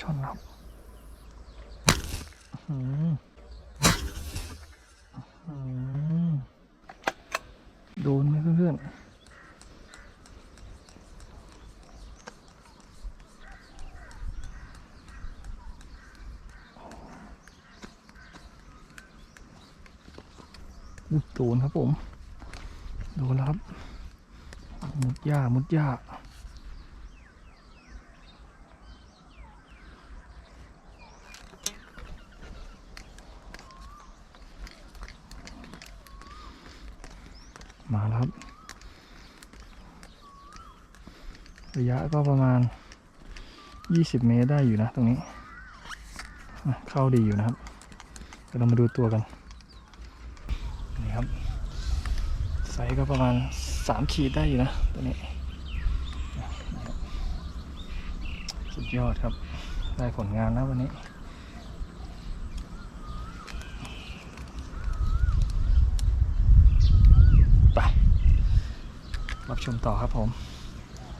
ชนครับโดนไหมเพื่อนๆโดนครับผม โดนแล้วครับ มุดหญ้ามุดหญ้า มาแล้วครับ ระยะก็ประมาณ 20 เมตรได้อยู่นะตรงนี้ เข้าดีอยู่นะครับเดี๋ยวเรามาดูตัวกัน นี่ครับ ไซส์ก็ประมาณ 3 ขีดได้อยู่นะตัวนี้ สุดยอดครับ ได้ผลงานแล้ววันนี้ รับชมต่อครับผม